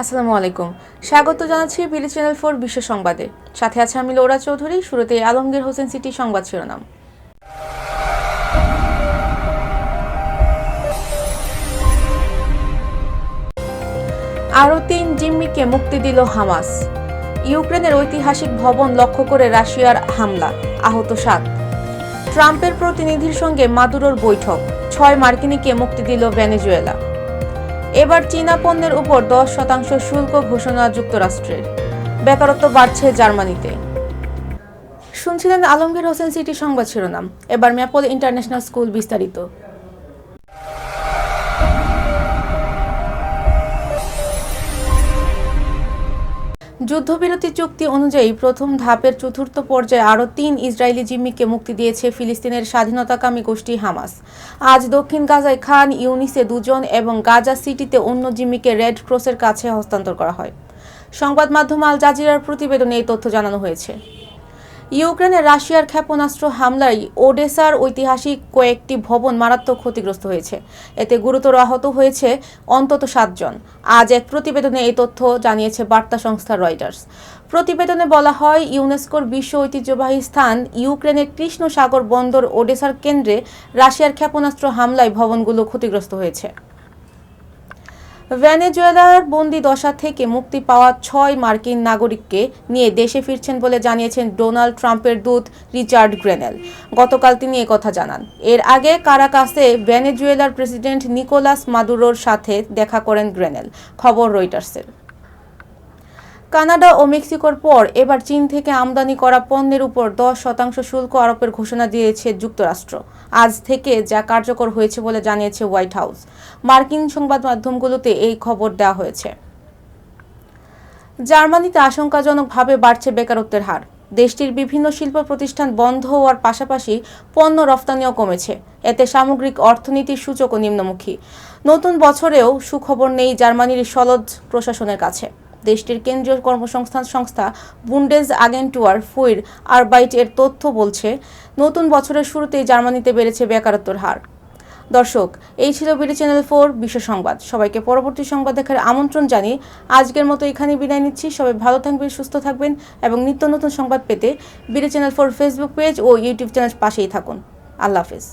আসসালামু আলাইকুম। স্বাগত জানাচ্ছি বিডি চ্যানেল ফোর বিশ্ব সংবাদে। সাথে আছে আমি লৌরা চৌধুরী, শুরুতে আলমগীর হোসেন সিটি সংবাদ শিরোনাম। আরও তিন জিম্মিকে মুক্তি দিল হামাস। ইউক্রেনের ঐতিহাসিক ভবন লক্ষ্য করে রাশিয়ার হামলা, আহত সাত। ট্রাম্পের প্রতিনিধির সঙ্গে মাদুরোর বৈঠক, ছয় মার্কিনীকে মুক্তি দিল ভেনেজুয়েলা। এবার চীনা পণ্যের উপর দশ শতাংশ শুল্ক ঘোষণা যুক্তরাষ্ট্রের। বেকারত্ব বাড়ছে জার্মানিতে। শুনছিলেন আলমগীর হোসেন সিটি সংবাদ শিরোনাম। এবার ম্যাপল ইন্টারন্যাশনাল স্কুল বিস্তারিত। যুদ্ধবিরতি চুক্তি অনুযায়ী প্রথম ধাপের চতুর্থ পর্যায়ে আরও তিন ইসরায়েলি জিম্মিকে মুক্তি দিয়েছে ফিলিস্তিনের স্বাধীনতাকামী গোষ্ঠী হামাস। আজ দক্ষিণ গাজায় খান ইউনিসে দুজন এবং গাজা সিটিতে অন্য জিম্মিকে রেড ক্রসের কাছে হস্তান্তর করা হয়। সংবাদ মাধ্যম আল জাজিরার প্রতিবেদনে এই তথ্য জানানো হয়েছে। ইউক্রেনে রাশিয়ার ক্ষেপণাস্ত্র হামলায় ওডেসার ঐতিহাসিক কয়েকটি ভবন মারাত্মক ক্ষতিগ্রস্ত হয়েছে। এতে গুরুতর আহত হয়েছে অন্তত সাতজন। আজ এক প্রতিবেদনে এই তথ্য জানিয়েছে বার্তা সংস্থা রয়টার্স। প্রতিবেদনে বলা হয়, ইউনেস্কোর বিশ্ব ঐতিহ্যবাহী স্থান ইউক্রেনের কৃষ্ণ সাগর বন্দর ওডেসার কেন্দ্রে রাশিয়ার ক্ষেপণাস্ত্র হামলায় ভবনগুলো ক্ষতিগ্রস্ত হয়েছে। ভেনেজুয়েলার বন্দি দশা থেকে মুক্তি পাওয়া ছয় মার্কিন নাগরিককে নিয়ে দেশে ফিরছেন বলে জানিয়েছেন ডোনাল্ড ট্রাম্পের দূত রিচার্ড গ্রেনেল। গতকাল তিনি কথা জানান। এর আগে কারাকাসে ভেনেজুয়েলার প্রেসিডেন্ট নিকোলাস মাদুরোর সাথে দেখা করেন গ্রেনেল। খবর রয়টার্সের। কানাডা ও মেক্সিকোর পর এবার চীন থেকে আমদানি করা পণ্যের উপর দশ শতাংশ শুল্ক আরোপের ঘোষণা দিয়েছে যুক্তরাষ্ট্র। আজ থেকে যা কার্যকর হয়েছে বলে জানিয়েছে হোয়াইট হাউস। মার্কিন সংবাদ মাধ্যমগুলোতে এই খবর দেওয়া হয়েছে। জার্মানিতে আশঙ্কাজনকভাবে বাড়ছে বেকারত্বের হার। দেশটির বিভিন্ন শিল্প প্রতিষ্ঠান বন্ধ হওয়ার পাশাপাশি পণ্য রফতানিও কমেছে। এতে সামগ্রিক অর্থনীতির সূচকও নিম্নমুখী। নতুন বছরেও সুখবর নেই জার্মানির সলদ প্রশাসনের কাছে। দেশটির কেন্দ্রীয় কর্মসংস্থান সংস্থা বুন্ডেজ আগেন্টুয়ার ফুইর আরবাইট এর তথ্য বলছে, নতুন বছরের শুরুতেই জার্মানিতে বেড়েছে বেকারত্বের হার। দর্শক, এই ছিল বিডি চ্যানেল ফোর বিশ্ব সংবাদ। সবাইকে পরবর্তী সংবাদ দেখার আমন্ত্রণ জানিয়ে আজকের মতো এখানে বিদায় নিচ্ছি। সবাই ভালো থাকবেন, সুস্থ থাকবেন এবং নিত্য নতুন সংবাদ পেতে BD channel four Facebook page ও ইউটিউব চ্যানেল পাশেই থাকুন। আল্লাহ হাফেজ।